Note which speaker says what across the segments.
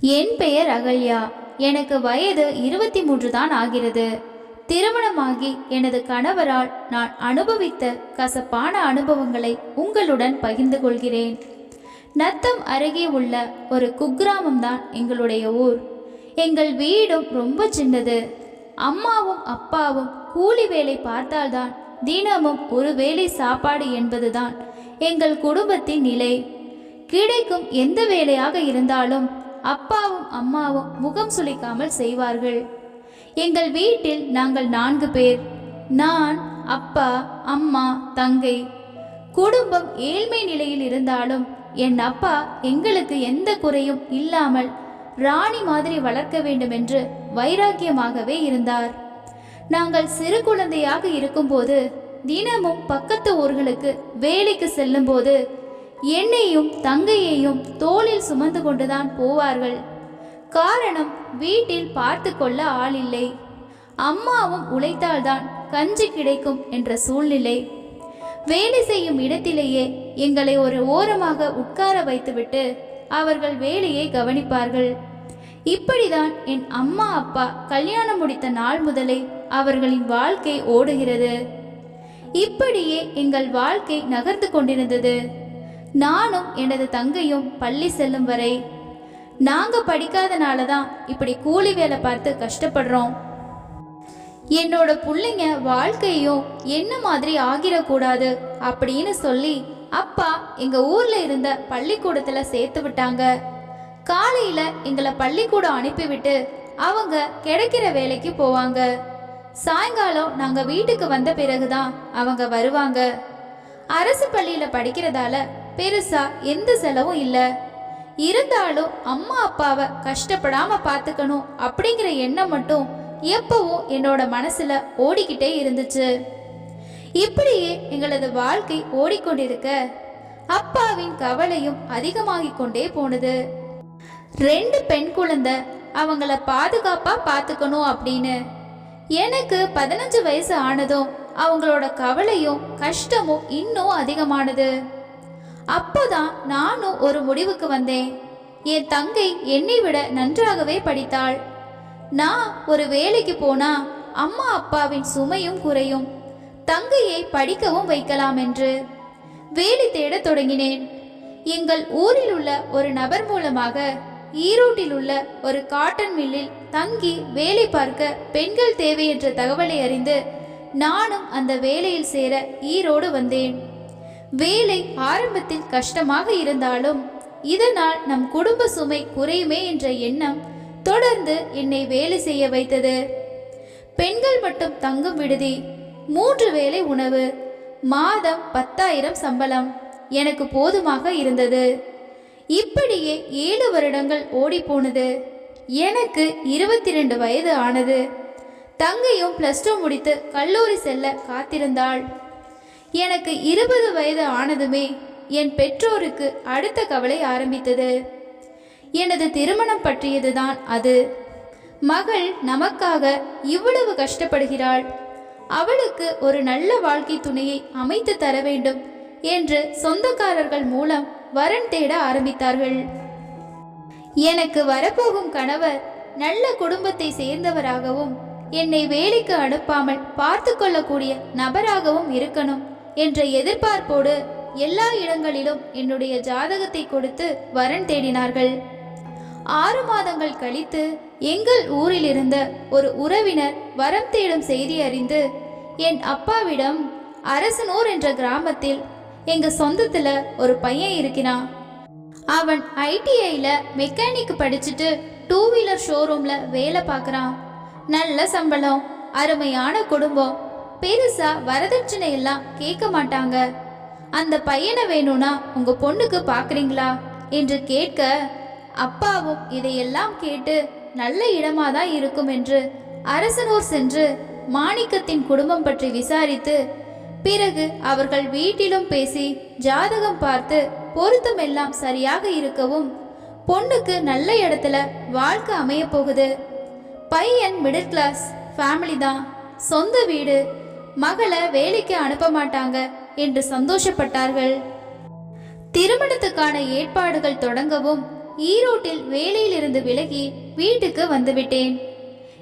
Speaker 1: என் பெயர் அகல்யா. எனக்கு வயது இருபத்தி மூன்று தான் ஆகிறது. திருமணமாகி எனது கணவரால் நான் அனுபவித்த கசப்பான அனுபவங்களை உங்களுடன் பகிர்ந்து கொள்கிறேன். நத்தம் அருகே உள்ள ஒரு குக்கிராமம் தான் எங்களுடைய ஊர். எங்கள் வீடும் ரொம்ப சின்னது. அம்மாவும் அப்பாவும் கூலி வேலை பார்த்தால்தான் தினமும் ஒரு வேளை சாப்பாடு என்பதுதான் எங்கள் குடும்பத்தின் நிலை. கிடைக்கும் எந்த வேலையாக இருந்தாலும் அப்பாவும் அம்மாவும் முகம் சுளிக்காமல் செய்வார்கள். எங்கள் வீட்டில் நாங்கள் நான்கு பேர். நான் அப்பா அம்மா தங்கை. குடும்பம் ஏழ்மை நிலையில் இருந்தாலும் என் அப்பா எங்களுக்கு எந்த குறையும் இல்லாமல் ராணி மாதிரி வளர்க்க வேண்டும் என்று வைராக்கியமாகவே இருந்தார். நாங்கள் சிறு குழந்தையாக இருக்கும்போது தினமும் பக்கத்து ஊர்களுக்கு வேலைக்கு செல்லும்போது என்னையும் தங்கையையும் தோளில் சுமந்து கொண்டுதான் போவார்கள். காரணம் வீட்டில் பார்த்து கொள்ள ஆள் இல்லை அம்மாவும் உழைத்தால்தான் கஞ்சி கிடைக்கும் என்ற சூழ்நிலை. வேலை செய்யும் இடத்திலேயே எங்களை ஒரு ஓரமாக உட்கார வைத்துவிட்டு அவர்கள் வேலையை கவனிப்பார்கள். இப்படிதான் என் அம்மா அப்பா கல்யாணம் முடித்த நாள் முதலே அவர்களின் வாழ்க்கை ஓடுகிறது. இப்படியே எங்கள் வாழ்க்கை நகர்ந்து கொண்டிருந்தது. நானும் எனது தங்கையும் பள்ளி செல்லும் வரை. நாங்கள் படிக்காதனால தான் இப்படி கூலி வேலை பார்த்து கஷ்டப்படுறோம். என்னோட பிள்ளைங்க வாழ்க்கையும் என்ன மாதிரி ஆகிடக்கூடாது அப்படின்னு சொல்லி அப்பா எங்க ஊர்ல இருந்த பள்ளிக்கூடத்துல சேர்த்து விட்டாங்க. காலையில எங்களை பள்ளிக்கூடம் அனுப்பிவிட்டு அவங்க கிடைக்கிற வேலைக்கு போவாங்க. சாயங்காலம் நாங்க வீட்டுக்கு வந்த பிறகுதான் அவங்க வருவாங்க. அரசு பள்ளியில படிக்கிறதால பெருசா எந்த செலவும் இல்லை. இருந்தாலும் அம்மா அப்பாவை கஷ்டப்படாம பார்த்துக்கணும் அப்படிங்கிற எண்ணம் மட்டும் எப்பவும் என்னோட மனசுல ஓடிக்கிட்டே இருந்துச்சு. இப்படியே எங்களது வாழ்க்கை ஓடிக்கொண்டிருக்க அப்பாவின் கவலையும் அதிகமாகிக் கொண்டே போனது. ரெண்டு பெண் குழந்தை அவங்கள பாதுகாப்பா பார்த்துக்கணும் அப்படின்னு. எனக்கு பதினஞ்சு வயசு ஆனதும் அவங்களோட கவலையும் கஷ்டமும் இன்னும் அதிகமானது. அப்போதான் நானும் ஒரு முடிவுக்கு வந்தேன். என் தங்கை என்னை விட நன்றாகவே படித்தாள். நான் ஒரு வேலைக்கு போனா அம்மா அப்பாவின் சுமையும் குறையும். தங்கையை படிக்கவும் வைக்கலாம் என்று வேலை தேடத் தொடங்கினேன். எங்கள் ஊரில் உள்ள ஒரு நபர் மூலமாக ஈரோட்டில் உள்ள ஒரு காட்டன் மில்லில் தங்கி வேலை பார்க்க பெண்கள் தேவை என்ற தகவலை அறிந்து நானும் அந்த வேலையில் சேர ஈரோடு வந்தேன். வேலை ஆரம்பத்தில் கஷ்டமாக இருந்தாலும் இதனால் நம் குடும்ப சுமை குறையுமே என்ற எண்ணம் தொடர்ந்து என்னை வேலை செய்ய வைத்தது. பெண்கள் மட்டும் தங்கும் விடுதி மூன்று வேலை உணவு மாதம் பத்தாயிரம் சம்பளம் எனக்கு போதுமாக இருந்தது. இப்படியே ஏழு வருடங்கள் ஓடிப்போனது எனக்கு இருபத்தி ரெண்டு வயது ஆனது. தங்கையும் ப்ளஸ் டூ முடித்து கல்லூரி செல்ல காத்திருந்தாள். எனக்கு இருபது வயது ஆனதுமே என் பெற்றோருக்கு அடுத்த கவலை ஆரம்பித்தது. எனது திருமணம் பற்றியதுதான் அது. மகள் நமக்காக இவ்வளவு கஷ்டப்படுகிறாள். அவளுக்கு ஒரு நல்ல வாழ்க்கை துணையை அமைத்து தர வேண்டும் என்று சொந்தக்காரர்கள் மூலம் வரன் தேட ஆரம்பித்தார்கள். எனக்கு வரப்போகும் கணவர் நல்ல குடும்பத்தை சேர்ந்தவராகவும் என்னை வேலைக்கு அனுப்பாமல் பார்த்து கொள்ளக்கூடிய நபராகவும் இருக்கணும். என்ற எதிர்பார்ப்போடு எல்லா இடங்களிலும் என்னுடைய ஜாதகத்தை கொடுத்து வரன் தேடினார்கள். ஆறு மாதங்கள் கழித்து எங்கள் ஊரில் இருந்த ஒரு உறவினர் வரம் தேடும் செய்தி அறிந்து என் அப்பாவிடம் அரசனூர் என்ற கிராமத்தில் எங்க சொந்தத்துல ஒரு பையன் இருக்கிறான். அவன் ஐடிஐல மெக்கானிக் படிச்சுட்டு டூ வீலர் ஷோரூம்ல வேலை பார்க்கறான். நல்ல சம்பளம் அருமையான குடும்பம் பெருசா வரதட்சணை எல்லாம் கேட்க மாட்டாங்க. அந்த பையனை வேணும்னா உங்க பொண்ணுக்கு பாக்குறீங்களா என்று கேட்க அப்பாவும் இதையெல்லாம் கேட்டு நல்ல இடமா தான் இருக்கும் என்று அரசனூர் சென்று மாணிக்கத்தின் குடும்பம் பற்றி விசாரித்து பிறகு அவர்கள் வீட்டிலும் பேசி ஜாதகம் பார்த்து பொருத்தம் எல்லாம் சரியாக இருக்கவும் பொண்ணுக்கு நல்ல இடத்துல வாழ்க்கை அமைய போகுது. பையன் மிடில் கிளாஸ் ஃபேமிலி தான். சொந்த வீடு மகளை வேலைக்கு அனுப்ப மாட்டாங்க என்று சந்தோஷப்பட்டார்கள். திருமணத்துக்கான ஏற்பாடுகள் தொடங்கவும் ஈரோட்டில் வேலையிலிருந்து விலகி வீட்டுக்கு வந்துவிட்டேன்.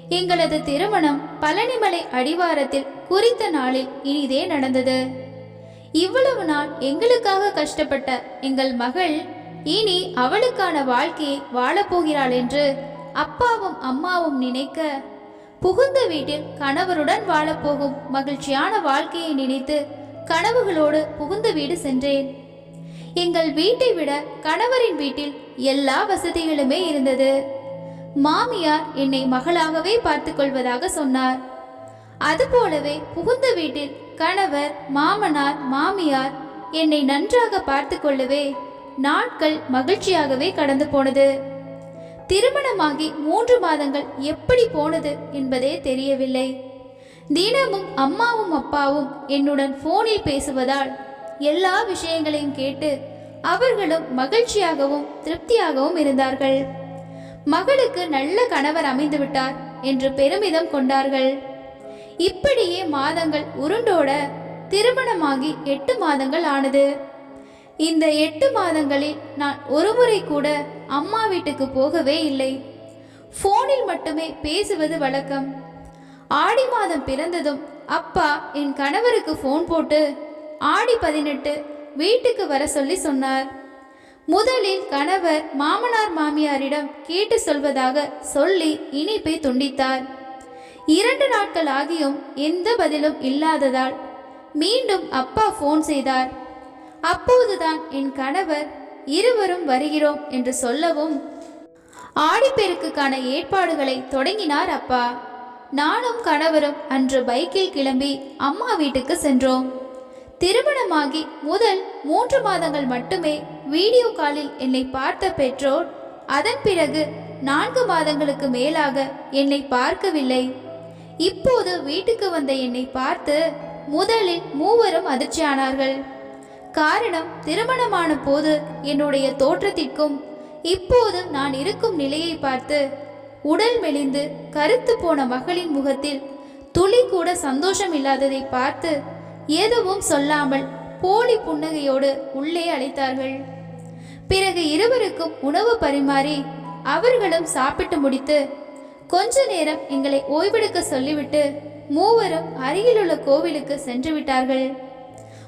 Speaker 1: எங்களது திருமணம் பழனிமலை அடிவாரத்தில் குறித்த நாளில் இனிதே நடந்தது. இவ்வளவு நாள் எங்களுக்காக கஷ்டப்பட்ட எங்கள் மகள் இனி அவளுக்கான வாழ்க்கையை வாழப்போகிறாள் என்று அப்பாவும் அம்மாவும் நினைக்க புகுந்த வீட்டில் கணவருடன் வாழப்போகும் மகிழ்ச்சியான வாழ்க்கையை நினைத்து கனவுகளோடு புகுந்த வீடு சென்றேன். எங்கள் வீட்டை விட கணவரின் வீட்டில் எல்லா வசதிகளுமே இருந்தது. மாமியார் என்னை மகளாகவே பார்த்துக் கொள்வதாக சொன்னார். அதுபோலவே புகுந்த வீட்டில் கணவர் மாமனார் மாமியார் என்னை நன்றாக பார்த்து கொள்ளவே நாட்கள் மகிழ்ச்சியாகவே கடந்து போனது. திருமணமாகி மூன்று மாதங்கள் எப்படி போனது என்பதே தெரியவில்லை. தினமும் அம்மாவும் அப்பாவும் என்னுடன் போனில் பேசுவதால் எல்லா விஷயங்களையும் கேட்டு அவர்களும் மகிழ்ச்சியாகவும் திருப்தியாகவும் இருந்தார்கள். மகளுக்கு நல்ல கணவர் அமைந்துவிட்டார் என்று பெருமிதம் கொண்டார்கள். இப்படியே மாதங்கள் உருண்டோட திருமணமாகி எட்டு மாதங்கள் ஆனது. இந்த எட்டு மாதங்களில் நான் ஒருமுறை கூட அம்மா வீட்டுக்கு போகவே இல்லை. ஃபோனில் மட்டுமே பேசுவது வழக்கம். ஆடி மாதம் பிறந்ததும் அப்பா என் கணவருக்கு ஃபோன் போட்டு ஆடி பதினெட்டு வீட்டுக்கு வர சொல்லி சொன்னார். முதலில் கணவர் மாமனார் மாமியாரிடம் கேட்டு சொல்வதாக சொல்லி இனிப்பை துண்டித்தார். இரண்டு நாட்கள் ஆகியும் எந்த பதிலும் இல்லாததால் மீண்டும் அப்பா ஃபோன் செய்தார். அப்போதுதான் என் கணவர் இருவரும் வருகிறோம் என்று சொல்லவும் ஆடிப்பெருக்குக்கான ஏற்பாடுகளை தொடங்கினார் அப்பா. நானும் கணவரும் அன்று பைக்கில் கிளம்பி அம்மா வீட்டுக்கு சென்றோம். திருமணமாகி முதல் மூன்று மாதங்கள் மட்டுமே வீடியோ காலில் என்னை பார்த்த பெற்றோர் அதன் பிறகு நான்கு மாதங்களுக்கு மேலாக என்னை பார்க்கவில்லை. இப்போது வீட்டுக்கு வந்த என்னை பார்த்து முதலில் மூவரும் அதிர்ச்சியானார்கள். காரணம் திருமணமான போது என்னுடைய தோற்றத்திற்கும் இப்போது நான் இருக்கும் நிலையை பார்த்து உடல் மெலிந்து கருத்து போன மகளின் முகத்தில் துளி கூட சந்தோஷம் இல்லாததை பார்த்து எதுவும் சொல்லாமல் போலி புன்னகையோடு உள்ளே அழைத்தார்கள். பிறகு இருவருக்கும் உணவு பரிமாறி அவர்களும் சாப்பிட்டு முடித்து கொஞ்ச நேரம் எங்களை ஓய்வெடுக்க சொல்லிவிட்டு மூவரும் அருகிலுள்ள கோவிலுக்கு சென்று விட்டார்கள்.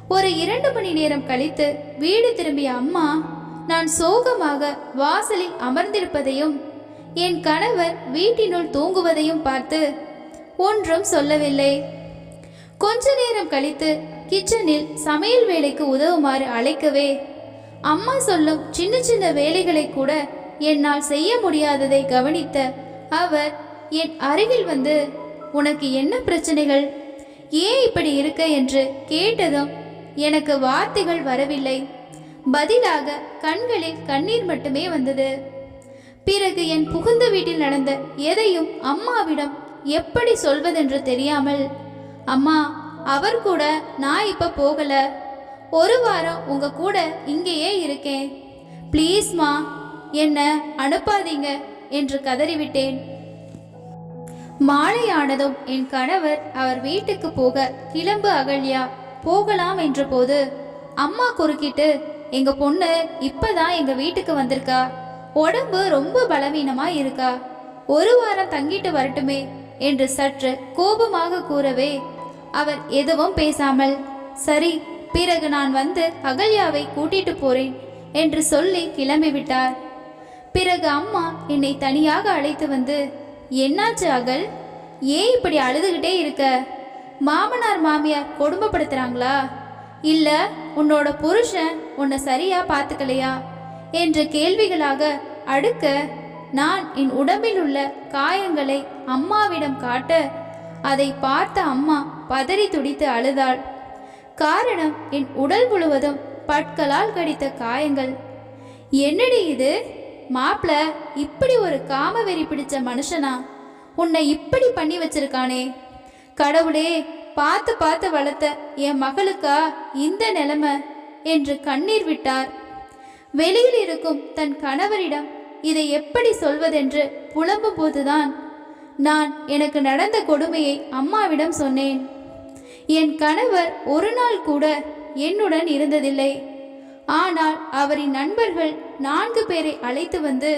Speaker 1: ஒரு இரண்டு மணி நேரம் கழித்து வீடு திரும்பிய அம்மா நான் சோகமாக வாசலில் அமர்ந்திருப்பதையும் என் கணவர் வீட்டினுள் தூங்குவதையும் பார்த்து ஒன்றும் சொல்லவில்லை. கொஞ்ச நேரம் கழித்து கிச்சனில் சமையல் வேலைக்கு உதவுமாறு அழைக்கவே அம்மா சொல்லும் சின்ன சின்ன வேலைகளை கூட என்னால் செய்ய முடியாததை கவனித்த அவர் என் அருகில் வந்து உனக்கு என்ன பிரச்சனைகள்? ஏன் இப்படி இருக்க? என்று கேட்டதும் எனக்கு வார்த்தைகள் வரவில்லை. பதிலாக கண்களில் கண்ணீர் மட்டுமே வந்தது. பிறகு என் புகுந்த வீட்டில் நடந்த எதையும் அம்மாவிடம் எப்படி சொல்வதென்று தெரியாமல் அம்மா அவர் கூட நான் இப்ப போகல. ஒரு வாரம் உங்க கூட இங்கேயே இருக்கேன். ப்ளீஸ்மா என்ன அனுப்பாதீங்க என்று கதறிவிட்டேன். மாலையானதும் என் கணவர் அவர் வீட்டுக்கு போக கிளம்பு அகல்யா போகலாம் என்றபோது அம்மா குறுக்கிட்டு எங்க பொண்ணு இப்பதான் எங்க வீட்டுக்கு வந்திருக்கா. உடம்பு ரொம்ப பலவீனமா இருக்கா. ஒரு வாரம் தங்கிட்டு வரட்டுமே என்று சற்று கோபமாக கூறவே அவர் எதுவும் பேசாமல் சரி பிறகு நான் வந்து அகல்யாவை கூட்டிட்டு போறேன் என்று சொல்லி கிளம்பிவிட்டார் பிறகு அம்மா என்னை தனியாக அழைத்து வந்து என்னாச்சு அகல்? ஏன் இப்படி அழுதுகிட்டே இருக்க? மாமனார் மாமியார் கொடுமைப்படுத்துறாங்களா? இல்ல உன்னோட புருஷன் உன்னை சரியா பார்த்துக்கலையா? என்ற கேள்விகளாக அடுக்க நான் என் உடம்பில் உள்ள காயங்களை அம்மாவிடம் காட்ட அதை பார்த்த அம்மா பதறி துடித்து அழுதாள். காரணம் என் உடல் முழுவதும் பற்களால் கடித்த காயங்கள். என்னடி இது? மாப்பிள இப்படி ஒரு காமவெறி பிடிச்ச மனுஷனா? உன்னை இப்படி பண்ணி வச்சிருக்கானே. கடவுளே பார்த்து பார்த்து வளர்த்த என் மகளுக்கா இந்த நிலைமை? என்று கண்ணீர் விட்டார். வெளியில் இருக்கும் தன் கணவரிடம் இதை எப்படி சொல்வதென்று புலம்பும் போதுதான் நான் எனக்கு நடந்த கொடுமையை அம்மாவிடம் சொன்னேன். என் கணவர் ஒரு நாள் கூட என்னுடன் இருந்ததில்லை. ஆனால் அவரின் நண்பர்கள் நான்கு பேரை அழைத்து வந்து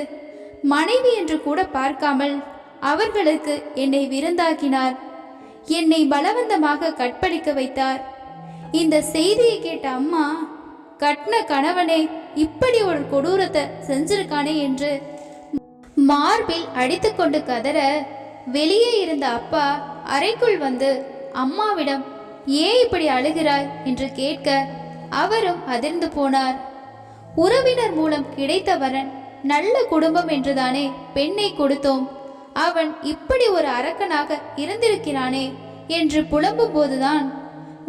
Speaker 1: மனைவி என்று கூட பார்க்காமல் அவர்களுக்கு என்னை விருந்தாக்கினார். என்னை பலவந்தமாக கற்பழிக்க வைத்தார். இந்த செய்தியை கேட்ட அம்மா கட்ன கணவனே இப்படி ஒரு கொடூரத்தை செஞ்சிருக்கானே என்று மார்பில் அடித்துக்கொண்டு கதற வெளியே இருந்த அப்பா அறைக்குள் வந்து அம்மாவிடம் ஏன் இப்படி அழுகிறாய்? என்று கேட்க அவரும் அதிர்ந்து போனார். உறவினர் மூலம் கிடைத்த வரன் நல்ல குடும்பம் என்றுதானே பெண்ணை கொடுத்தோம். அவன் இப்படி ஒரு அரக்கனாக இருந்திருக்கிறானே என்று புலம்பும் போதுதான்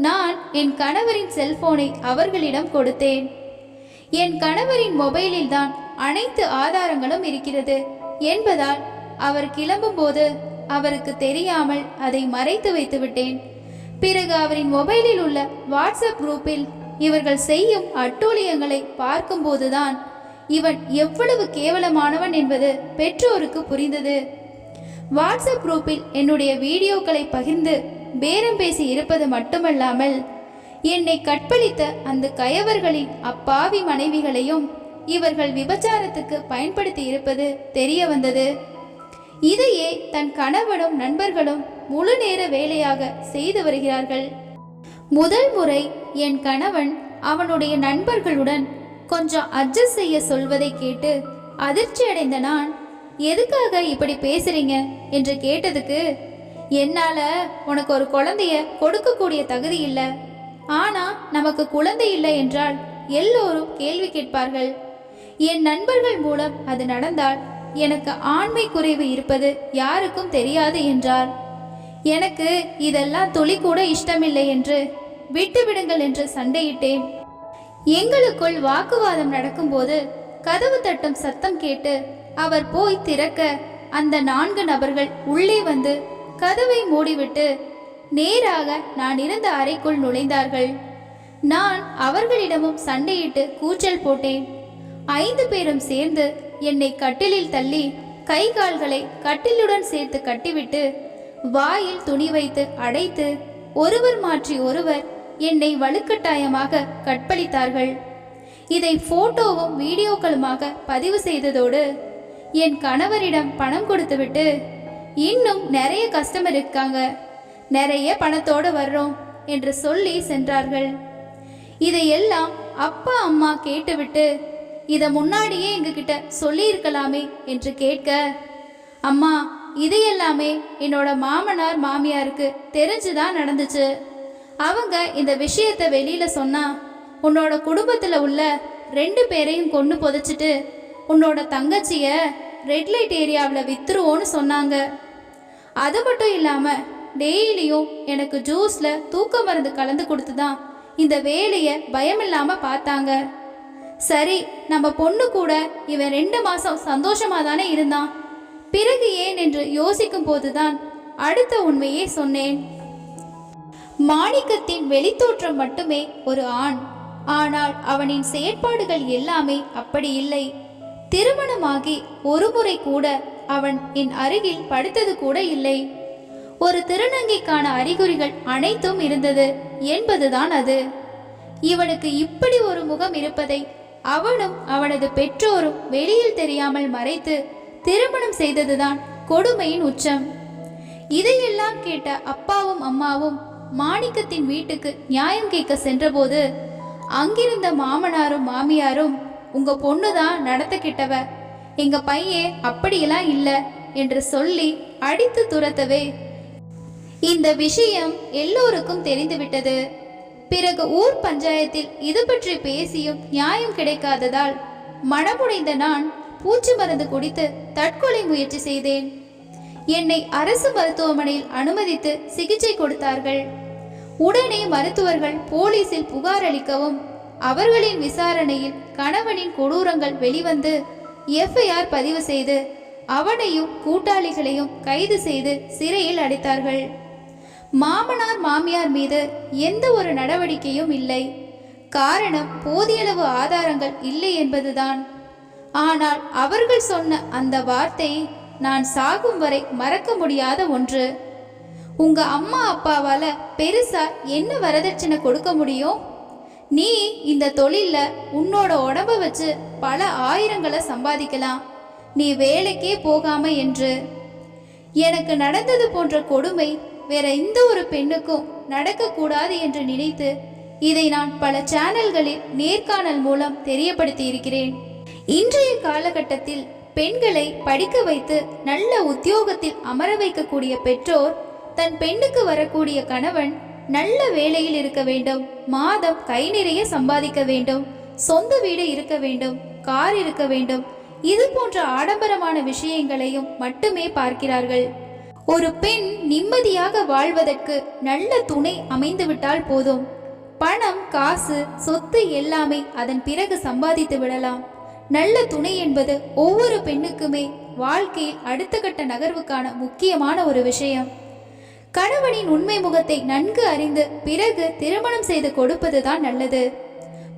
Speaker 1: நான் என் கணவரின் செல்போனை அவர்களிடம் கொடுத்தேன். என் கணவரின் மொபைலில் தான் அனைத்து ஆதாரங்களும் இருக்கிறது என்பதால் அவர் கிளம்பும்போது அவருக்கு தெரியாமல் அதை மறைத்து வைத்து விட்டேன். பிறகு அவரின் மொபைலில் உள்ள வாட்ஸ்அப் குரூப்பில் இவர்கள் செய்யும் அட்டூழியங்களை பார்க்கும்போதுதான் இவன் எவ்வளவு கேவலமானவன் என்பது பெற்றோருக்கு புரிந்தது. வாட்ஸ்அப் குரூப்பில் என்னுடைய வீடியோக்களை பகிர்ந்து பேரம் பேசி இருப்பது மட்டுமல்லாமல் என்னை கற்பழித்த அந்த கயவர்களின் அப்பாவி மனைவிகளையும் இவர்கள் விபச்சாரத்துக்கு பயன்படுத்தி இருப்பது தெரிய வந்தது. இதையே தன் கணவனும் நண்பர்களும் முழு நேர வேலையாக செய்து வருகிறார்கள். முதல் முறை என் கணவன் அவனுடைய நண்பர்களுடன் கொஞ்சம் அட்ஜஸ்ட் செய்ய சொல்வதை கேட்டு அதிர்ச்சி அடைந்த நான் எதுக்காக இப்படி பேசுறீங்க? என்று கேட்டதுக்கு என்னால உனக்கு ஒரு குழந்தைய கொடுக்கக்கூடிய தகுதி இல்லை. ஆனா நமக்கு குழந்தை இல்லை என்றால் எல்லோரும் கேள்வி கேட்பார்கள். என் நண்பர்கள் மூலம் அது நடந்தால் எனக்கு ஆண்மை குறைவு இருப்பது யாருக்கும் தெரியாது என்றார். எனக்கு இதெல்லாம் துளி கூட இஷ்டமில்லை என்று விட்டுவிடுங்கள் என்று சண்டையிட்டேன். எங்களுக்குள் வாக்குவாதம் நடக்கும்போது கதவு தட்டும் சத்தம் கேட்டு அவர் போய் திறக்க அந்த நான்கு நபர்கள் உள்ளே வந்து கதவை மூடிவிட்டு நேராக நான் இருந்த அறைக்குள் நுழைந்தார்கள். நான் அவர்களிடமும் சண்டையிட்டு கூச்சல் போட்டேன். ஐந்து பேரும் சேர்ந்து என்னை கட்டிலில் தள்ளி கை கால்களை கட்டிலுடன் சேர்த்து கட்டிவிட்டு வாயில் துணி வைத்து அடைத்து ஒருவர் மாற்றி ஒருவர் என்னை வலுக்கட்டாயமாக கற்பழித்தார்கள். இதை போட்டோவும் வீடியோக்களுமாக பதிவு செய்ததோடு என் கணவரிடம் பணம் கொடுத்துவிட்டு இன்னும் நிறைய கஸ்டமர் இருக்காங்க. நிறைய பணத்தோடு வர்றோம் என்று சொல்லி சென்றார்கள். இதையெல்லாம் அப்பா அம்மா கேட்டுவிட்டு இதை முன்னாடியே எங்ககிட்ட சொல்லியிருக்கலாமே என்று கேட்க அம்மா இது எல்லாமே என்னோட மாமனார் மாமியாருக்கு தெரிஞ்சுதான் நடந்துச்சு. அவங்க இந்த விஷயத்தை வெளியில சொன்னா உன்னோட குடும்பத்தில் உள்ள ரெண்டு பேரையும் கொண்டு புதைச்சிட்டு உன்னோட தங்கச்சியை ரெட் லைட் ஏரியாவில் வித்துருவோன்னு சொன்னாங்க. அது மட்டும் இல்லாமல் டெய்லியும் எனக்கு ஜூஸில் தூக்க மருந்து கலந்து கொடுத்து தான் இந்த வேலையை பயமில்லாமல் பார்த்தாங்க. சரி நம்ம பொண்ணு கூட இவன் ரெண்டு மாதம் சந்தோஷமாக தானே இருந்தான். பிறகு ஏன் என்று யோசிக்கும் போதுதான் அடுத்த உண்மையை சொன்னேன். மாணிக்கத்தின் வெளித்தோற்றம் மட்டுமே ஒரு ஆண். ஆனால் அவனின் செயற்பாடுகள் எல்லாமே அப்படி இல்லை. திருமணமாகி ஒருமுறை கூட அவன் என் அருகில் படுத்தது கூட இல்லை. ஒரு திருநங்கைக்கான அறிகுறிகள் அனைத்தும் இருந்தது என்பதுதான் அது. இவனுக்கு இப்படி ஒரு முகம் இருப்பதை அவனும் அவனது பெற்றோரும் வெளியில் தெரியாமல் மறைத்து திருமணம் செய்ததுதான் கொடுமையின் உச்சம். இதையெல்லாம் கேட்ட அப்பாவும் அம்மாவும் மாணிக்கத்தின் வீட்டுக்கு நியாயம் கேட்க சென்றபோது அங்கிருந்த மாமனாரும் மாமியாரும் உங்க பொண்ணு தான் நடத்த கிட்டவ எங்க பையன் அப்படியெல்லாம் இல்ல என்று சொல்லி அடித்து துரத்தவே. இந்த விஷயம் எல்லோருக்கும் தெரிந்துவிட்டது. பிறகு ஊர் பஞ்சாயத்தில் இது பற்றி பேசியும் நியாயம் கிடைக்காததால் மனமுடைந்த நான் பூச்சி மருந்து குடித்து தற்கொலை முயற்சி செய்தேன். என்னை அரசு மருத்துவமனையில் அனுமதித்து சிகிச்சை கொடுத்தார்கள். உடனே மருத்துவர்கள் போலீசில் புகார் அளிக்கவும் அவர்களின் விசாரணையில் கணவனின் கொடூரங்கள் வெளிவந்து எஃப்ஐஆர் பதிவு செய்து அவனையும் கூட்டாளிகளையும் கைது செய்து சிறையில் அடைத்தார்கள். மாமனார் மாமியார் மீது எந்த ஒரு நடவடிக்கையும் இல்லை. காரணம் போதியளவு ஆதாரங்கள் இல்லை என்பதுதான். ஆனால் அவர்கள் சொன்ன அந்த வார்த்தை நான் சாகும் வரை மறக்க முடியாத ஒன்று. உங்க அம்மா அப்பாவால பெருசா என்ன வரதட்சணை கொடுக்க முடியும்? நீ இந்த தொழில்ல உன்னோட உடம்ப வச்சு பல ஆயிரங்களை சம்பாதிக்கலாம். நீ வேலைக்கே போகாம என்று. எனக்கு நடந்தது போன்ற கொடுமை வேற எந்த ஒரு பெண்ணுக்கும் நடக்கக்கூடாது என்று நினைத்து இதை நான் பல சேனல்களில் நேர்காணல் மூலம் தெரியப்படுத்தி இருக்கிறேன் இன்றைய காலகட்டத்தில் பெண்களை படிக்க வைத்து நல்ல உத்தியோகத்தில் அமர வைக்கக்கூடிய பெற்றோர் தன் பெண்ணுக்கு வரக்கூடிய கணவன் நல்ல வேலையில் இருக்க வேண்டும். மாதம் கை நிறைய சம்பாதிக்க வேண்டும். சொந்த வீடு இருக்க வேண்டும். கார் இருக்க வேண்டும். இது போன்ற ஆடம்பரமான விஷயங்களையும் மட்டுமே பார்க்கிறார்கள். ஒரு பெண் நிம்மதியாக வாழ்வதற்கு நல்ல துணை அமைந்துவிட்டால் போதும். பணம் காசு சொத்து எல்லாமே அதன் பிறகு சம்பாதித்து விடலாம். நல்ல துணை என்பது ஒவ்வொரு பெண்ணுக்குமே வாழ்க்கையில் அடுத்த கட்ட நகர்வுக்கான முக்கியமான ஒரு விஷயம். கணவனின் உண்மை முகத்தை நன்கு அறிந்து பிறகு திருமணம் செய்து கொடுப்பதுதான் நல்லது.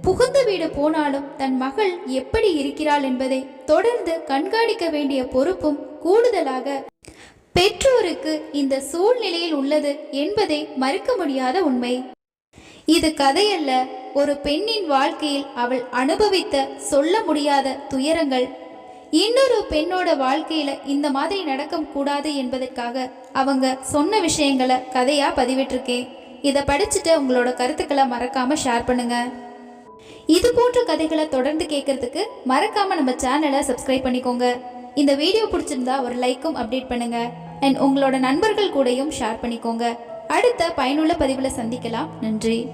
Speaker 1: புகுந்த வீடு போனாலும் தன் மகள் எப்படி இருக்கிறாள் என்பதை தொடர்ந்து கண்காணிக்க வேண்டிய பொறுப்பும் கூடுதலாக பெற்றோருக்கு இந்த சூழ்நிலையில் உள்ளது என்பதை மறுக்க முடியாத உண்மை. இது கதையல்ல ஒரு பெண்ணின் வாழ்க்கையில் அவள் அனுபவித்த சொல்ல முடியாத துயரங்கள் இன்னொரு பெண்ணோட வாழ்க்கையில இந்த மாதிரி நடக்க கூடாது என்பதற்காக அவங்க சொன்ன விஷயங்களை கதையா பதிவிட்டிருக்கேன். இதை படிச்சுட்டு உங்களோட கருத்துக்களை மறக்காம ஷேர் பண்ணுங்க. இது போன்ற கதைகளை தொடர்ந்து கேட்கறதுக்கு மறக்காம நம்ம சேனலை சப்ஸ்கிரைப் பண்ணிக்கோங்க. இந்த வீடியோ பிடிச்சிருந்தா ஒரு லைக்கும் அப்டேட் பண்ணுங்க. அண்ட் உங்களோட நண்பர்கள் கூடயும் ஷேர் பண்ணிக்கோங்க. அடுத்த பயனுள்ள பதிவில் சந்திக்கலாம். நன்றி.